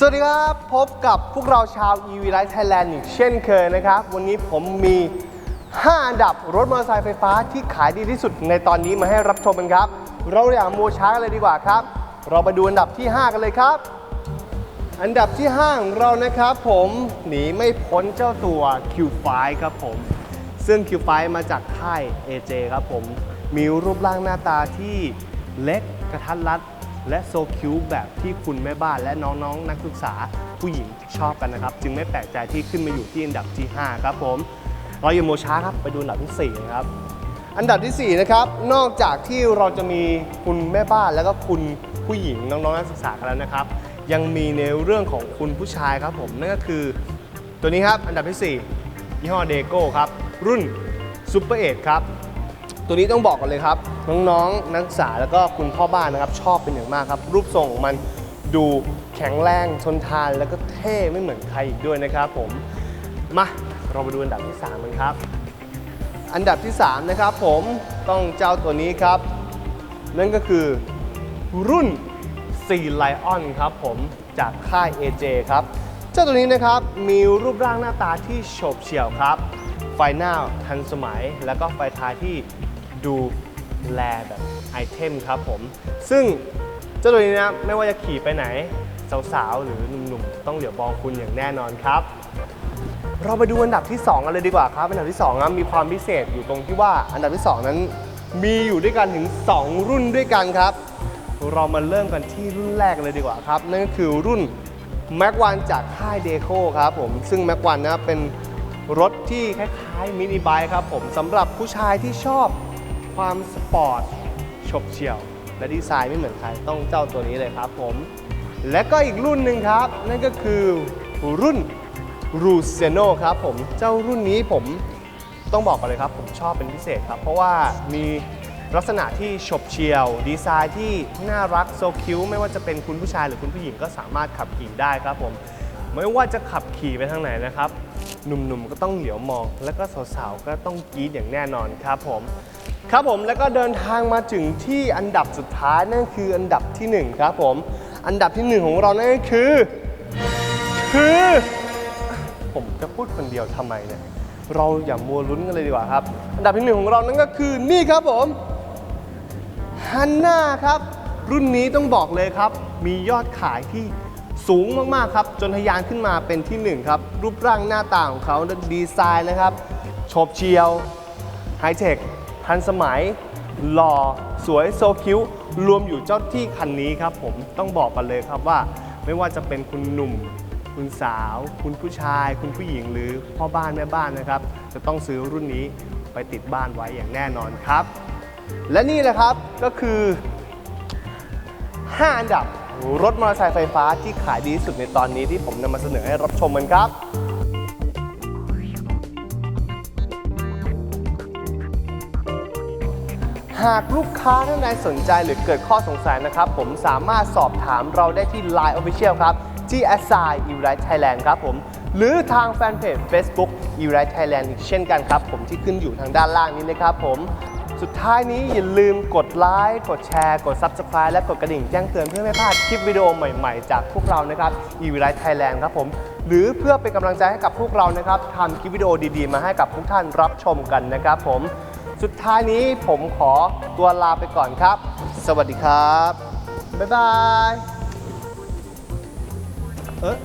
สวัสดีครับ พบกับพวกเราชาว EV Life Thailand อีกเช่นเคยนะครับ วันนี้ผมมี 5 อันดับรถมอเตอร์ไซค์ไฟฟ้าที่ขายดีที่สุดในตอนนี้มาให้รับชมกันครับ เราอย่ามัวช้ากันเลยดีกว่าครับ เราไปดูอันดับที่ 5 กันเลยครับ อันดับที่5ของเรานะครับ ผมหนีไม่พ้นเจ้าตัว Q5 ครับผม ซึ่ง Q5 มาจากค่าย AJ ครับผม มีรูปร่างหน้าตาที่เล็กกระทัดรัด และโซคิวแบบที่คุณแม่บ้านและน้องๆนักศึกษาผู้หญิงชอบกันนะครับ จึงไม่แปลกใจที่ขึ้นมาอยู่ที่อันดับที่ 5 ครับผมเราอย่าโมช้าครับไปดูอันดับที่ 4 นะครับ อันดับทีสี่ 4 นะครับ นอกจากที่เราจะมีคุณแม่บ้านแล้วก็คุณผู้หญิงน้องๆนักศึกษากันแล้วนะครับ ยังมีในเรื่องของคุณผู้ชายครับผมนั่นก็คือตัวนี้ครับอันดับที่ 4 ยี่ห้อเดโก้ครับรุ่นซูเปอร์เอครับ ตัวนี้ต้องบอกกันเลยครับ น้องๆ นักศึกษาแล้วก็คุณพ่อบ้านนะครับ ชอบเป็นอย่างมากครับ รูปทรงของมันดูแข็งแรงทนทานแล้วก็เท่ไม่เหมือนใครอีกด้วยนะครับผม มาเรามาดูอันดับที่ 3 กันครับ อันดับที่ 3 นะครับผมต้องเจ้าตัวนี้ครับ นั่นก็คือรุ่น4 Lion ครับผมจากค่าย AJ ครับ เจ้าตัวนี้นะครับมีรูปร่างหน้าตาที่โฉบเฉี่ยวครับ ไฟหน้าทันสมัย แล้วก็ไฟท้ายที่ ดูแลแบบไอเทมครับผม ซึ่งเจ้าตัวนี้นะไม่ว่าจะขี่ไปไหน สาวๆ หรือหนุ่มๆ ต้องเหลียวมองคุณอย่างแน่นอนครับ เราไปดูอันดับที่ 2 กันเลยดีกว่าครับ อันดับที่2นะมีความพิเศษอยู่ตรงที่ว่าอันดับที่ 2 นั้นมีอยู่ด้วยกันถึง 2 รุ่นด้วยกันครับ เรามาเริ่มกันที่รุ่นแรกเลยดีกว่าครับ นั่นก็คือรุ่น m a c 1จากค่ายเดโคครับผมซึ่ง m a c 1นะเป็นรถที่คล้ายๆมินิไบค์ครับผมสำหรับผู้ชายที่ชอบ ความสปอร์ตฉบเฉี่ยว และดีไซน์ไม่เหมือนใครต้องเจ้าตัวนี้เลยครับผม และก็อีกรุ่นหนึ่งครับ นั่นก็คือรุ่นรูเซโนครับผมเจ้ารุ่นนี้ผมต้องบอกกันเลยครับ ผมชอบเป็นพิเศษครับ เพราะว่ามีลักษณะที่ฉบเฉี่ยว ดีไซน์ที่น่ารักโซคิวไม่ว่าจะเป็นคุณผู้ชายหรือคุณผู้หญิงก็สามารถขับขี่ได้ครับผม ไม่ว่าจะขับขี่ไปทางไหนนะครับ หนุ่มๆก็ต้องเหลียวมอง แล้วก็สาวๆก็ต้องกรี๊ดอย่างแน่นอนครับผม ครับผมแล้วก็เดินทางมาถึงที่อันดับสุดท้ายนั่นคืออันดับทีหนึ่1 ครับผม อันดับที่หนึ่งของเรานั่นก็คือ คือ ผมจะพูดคนเดียวทำไมเนี่ยเราอย่ามัวลุ้นกันเลยดีกว่าครับ อันดับที่หนึ่งของเรานั่นก็คือนี่ครับผมฮันน่าครับ รุ่นนี้ต้องบอกเลยครับ มียอดขายที่ สูงมากๆครับจนทะยานขึ้นมาเป็นที่หนึ่งครับ รูปร่างหน้าตาของเขาดีไซน์นะครับโฉบเฉียวไฮเทคทันสมัย หล่อ สวยโซคิวรวมอยู่เจ้าที่คันนี้ครับผมต้องบอกกันเลยครับว่า ไม่ว่าจะเป็นคุณหนุ่ม คุณสาว คุณผู้ชาย คุณผู้หญิงหรือพ่อบ้านแม่บ้านนะครับ จะต้องซื้อรุ่นนี้ไปติดบ้านไว้อย่างแน่นอนครับ และนี่แหละครับก็คือ 5 อันดับ รถมอเตอร์ไซค์ไฟฟ้าที่ขายดีที่สุดในตอนนี้ที่ผมนำมาเสนอให้รับชมกันครับหากลูกค้าท่านใดสนใจหรือเกิดข้อสงสัยนะครับ ผมสามารถสอบถามเราได้ที่ Line Official ครับ ที่ a s i e r i g h t Thailand ครับผม หรือทางแฟนเพจ Facebook e r i g h t Thailand อีกเช่นกันครับ ผมที่ขึ้นอยู่ทางด้านล่างนี้เลยครับผม สุดท้ายนี้อย่าลืมกดไลค์กดแชร์ กด Subscribe และกดกระดิ่งแจ้งเตือนเพื่อไม่พลาดคลิปวิดีโอใหม่ๆ จากพวกเรานะครับ e r i g h t Thailand ครับผม หรือเพื่อเป็นกำลังใจให้กับพวกเรานะครับทำคลิปวิดีโอดีๆ มาให้กับทุกท่านรับชมกันนะครับผม สุดท้ายนี้ผมขอตัวลาไปก่อนครับ สวัสดีครับ บ๊ายบาย เอ๊ะ